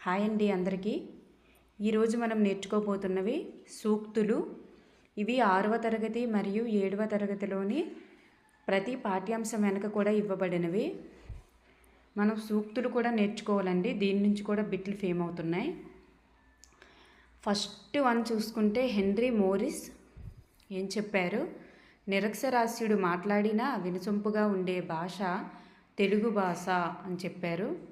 Hi అండి అందరికీ. ఈరోజు మనం నేర్చుకోబోతున్నవి సూక్తులు. ఇవి ఆరవ తరగతి మరియు ఏడవ తరగతిలోని ప్రతి పాఠ్యాంశం వెనక కూడా ఇవ్వబడినవి. మనం సూక్తులు కూడా నేర్చుకోవాలండి. దీని నుంచి కూడా బిట్లు ఫేమ్ అవుతున్నాయి. ఫస్ట్ వన్ చూసుకుంటే హెన్రీ మోరిస్ ఏం చెప్పారు? నిరక్షరాస్యుడు మాట్లాడినా వినసొంపుగా ఉండే భాష తెలుగు భాష అని చెప్పారు.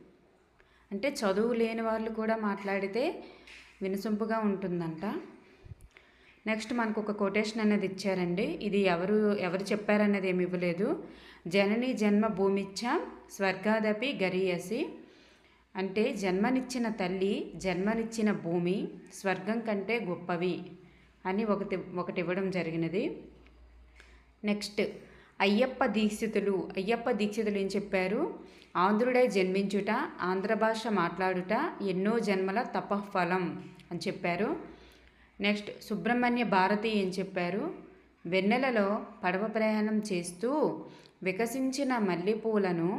అంటే చదువు లేని వాళ్ళు కూడా మాట్లాడితే వినసొంపుగా ఉంటుందంట. నెక్స్ట్ మనకు ఒక కొటేషన్ అనేది ఇచ్చారండి. ఇది ఎవరు ఎవరు చెప్పారనేది ఏమి ఇవ్వలేదు. జనని జన్మ భూమిచ్చ స్వర్గాదపి గరీయసి. అంటే జన్మనిచ్చిన తల్లి జన్మనిచ్చిన భూమి స్వర్గం కంటే గొప్పవి అని ఒకటి ఒకటి ఇవ్వడం జరిగినది. నెక్స్ట్ అయ్యప్ప దీక్షితులు అయ్యప్ప దీక్షితులు ఏం చెప్పారు? ఆంధ్రుడై జన్మించుట ఆంధ్ర భాష మాట్లాడుట ఎన్నో జన్మల తపఫలం అని చెప్పారు. నెక్స్ట్ సుబ్రహ్మణ్య భారతి ఏం చెప్పారు? వెన్నెలలో పడవ ప్రయాణం చేస్తూ వికసించిన మల్లెపూలను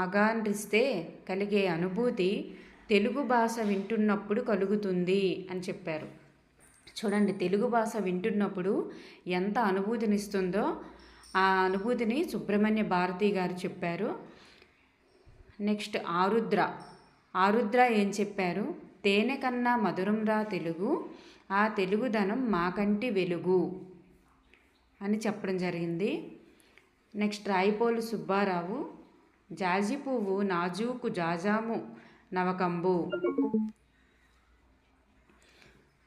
ఆగాండ్రిస్తే కలిగే అనుభూతి తెలుగు భాష వింటున్నప్పుడు కలుగుతుంది అని చెప్పారు. చూడండి తెలుగు భాష వింటున్నప్పుడు ఎంత అనుభూతినిస్తుందో ఆ అనుభూతిని సుబ్రహ్మణ్య భారతి గారు చెప్పారు. నెక్స్ట్ ఆరుద్ర. ఆరుద్ర ఏం చెప్పారు? తేనె కన్నా మధురంరా తెలుగు ఆ తెలుగుదనం మాకంటి వెలుగు అని చెప్పడం జరిగింది. నెక్స్ట్ రాయిపోలు సుబ్బారావు జాజి పువ్వు నాజూకు జాజాము నవకంబు.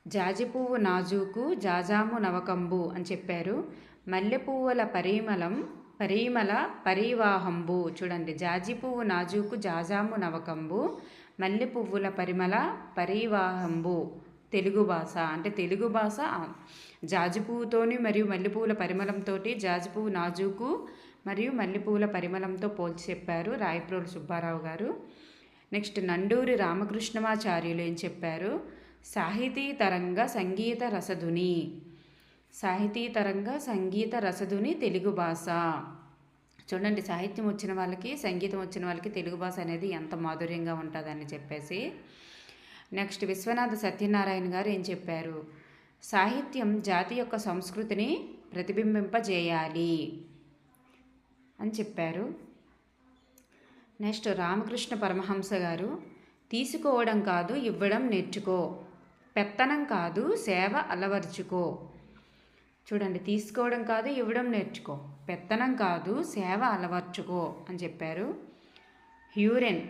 జాజి పువ్వు నాజూకు జాజాము నవకంబు అని చెప్పారు. మల్లెపువ్వుల పరిమళం పరిమళ పరివాహంబు. చూడండి జాజి పువ్వు నాజూకు జాజాము నవకంబు మల్లె పువ్వుల పరిమళ పరివాహంబు. తెలుగు భాష అంటే తెలుగు భాష జాజి పువ్వుతోని మరియు మల్లెపూల పరిమళంతో జాజి పువ్వు నాజూకు మరియు మల్లెపూల పరిమళంతో పోల్చి చెప్పారు రాయప్రోలు సుబ్బారావు గారు. నెక్స్ట్ నండూరి రామకృష్ణమాచార్యులు ఏం చెప్పారు? సాహితీతరంగ సంగీత రసధుని సాహితీతరంగ సంగీత రసధుని తెలుగు భాష. చూడండి సాహిత్యం వచ్చిన వాళ్ళకి సంగీతం వచ్చిన వాళ్ళకి తెలుగు భాష అనేది ఎంత మాధుర్యంగా ఉంటుందని చెప్పేసి నెక్స్ట్ విశ్వనాథ సత్యనారాయణ గారు ఏం చెప్పారు? సాహిత్యం జాతి యొక్క సంస్కృతిని ప్రతిబింబింపజేయాలి అని చెప్పారు. నెక్స్ట్ రామకృష్ణ పరమహంస గారు తీసుకోవడం కాదు ఇవ్వడం నేర్చుకో. పెత్తనం కాదు సేవ అలవర్చుకో. చూడండి తీసుకోవడం కాదు ఇవ్వడం నేర్చుకో. పెత్తనం కాదు సేవ అలవర్చుకో అని చెప్పారు. హ్యూరెన్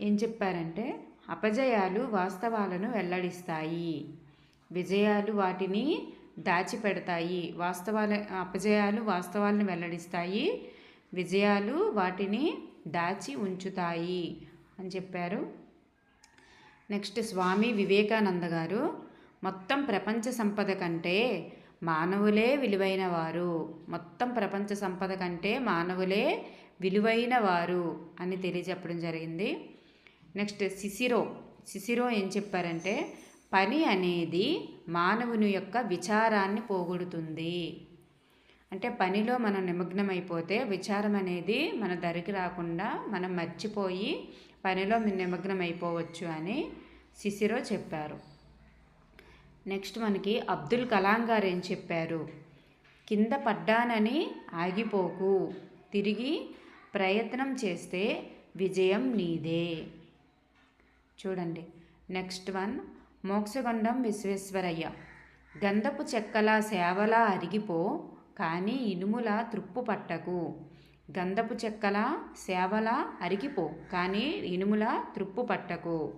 ఏం చెప్పారంటే అపజయాలు వాస్తవాలను వెల్లడిస్తాయి. విజయాలు వాటిని దాచిపెడతాయి. వాస్తవాల అపజయాలు వాస్తవాలను వెల్లడిస్తాయి. విజయాలు వాటిని దాచి ఉంచుతాయి అని చెప్పారు. నెక్స్ట్ స్వామి వివేకానంద గారు మొత్తం ప్రపంచ సంపద కంటే మానవులే విలువైన వారు మొత్తం ప్రపంచ సంపద కంటే మానవులే విలువైన వారు అని తెలియజెప్పడం జరిగింది. నెక్స్ట్ సిసిరో. సిసిరో ఏం చెప్పారంటే పని అనేది మానవుని యొక్క విచారాన్ని పోగొడుతుంది. అంటే పనిలో మనం నిమగ్నమైపోతే విచారం అనేది మన దరికి రాకుండా మనం మర్చిపోయి పనిలో నిమగ్నం అయిపోవచ్చు అని శిశిరో చెప్పారు. నెక్స్ట్ మనకి అబ్దుల్ కలాం గారు ఏం చెప్పారు? కింద పడ్డానని ఆగిపోకు. తిరిగి ప్రయత్నం చేస్తే విజయం నీదే. చూడండి. Next one. మోక్షగొండం విశ్వేశ్వరయ్య. గంధపు చెక్కల సేవలా అరిగిపో కానీ ఇనుముల త్రుప్పు పట్టకు. గంధపు చెక్కల సేవల అరిగిపో కానీ ఇనుముల త్రుప్పు పట్టకు.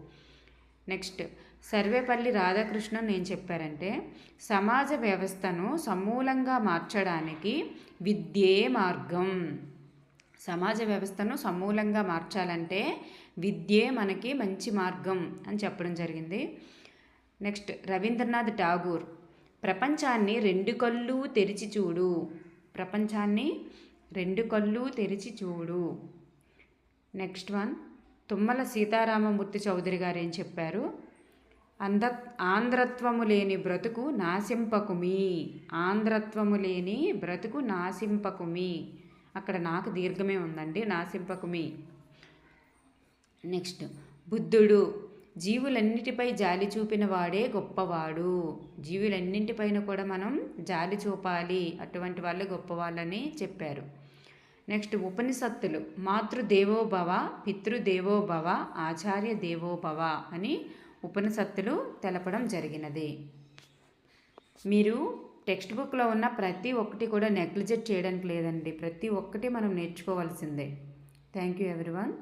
నెక్స్ట్. సర్వేపల్లి రాధాకృష్ణన్ ఏం చెప్పారంటే సమాజ వ్యవస్థను సమూలంగా మార్చడానికి విద్యే మార్గం. సమాజ వ్యవస్థను సమూలంగా మార్చాలంటే విద్యే మనకి మంచి మార్గం అని చెప్పడం జరిగింది. నెక్స్ట్ రవీంద్రనాథ్ ఠాగూర్ ప్రపంచాన్ని రెండు కళ్ళు తెరిచి చూడు. ప్రపంచాన్ని రెండు కళ్ళు తెరిచి చూడు. నెక్స్ట్ వన్ తుమ్మల సీతారామమూర్తి చౌదరి గారు ఏం చెప్పారు? అంద ఆంధ్రత్వము లేని బ్రతుకు నాశింపకుమి. ఆంధ్రత్వము లేని బ్రతుకు నాశింపకుమి. అక్కడ నాకు దీర్ఘమే ఉందండి నాశింపకుమి. నెక్స్ట్ బుద్ధుడు జీవులన్నిటిపై జాలి చూపిన వాడే గొప్పవాడు. జీవులన్నింటిపైన కూడా మనం జాలి చూపాలి అటువంటి వాళ్ళు గొప్పవాళ్ళని చెప్పారు. నెక్స్ట్ ఉపనిషత్తులు మాతృదేవోభవ పితృదేవోభవ ఆచార్య దేవోభవ అని ఉపనిషత్తులు తెలపడం జరిగినది. మీరు టెక్స్ట్ బుక్లో ఉన్న ప్రతి ఒక్కటి కూడా నెగ్లిజెట్ చేయడానికి లేదండి. ప్రతి ఒక్కటి మనం నేర్చుకోవాల్సిందే. Thank you everyone.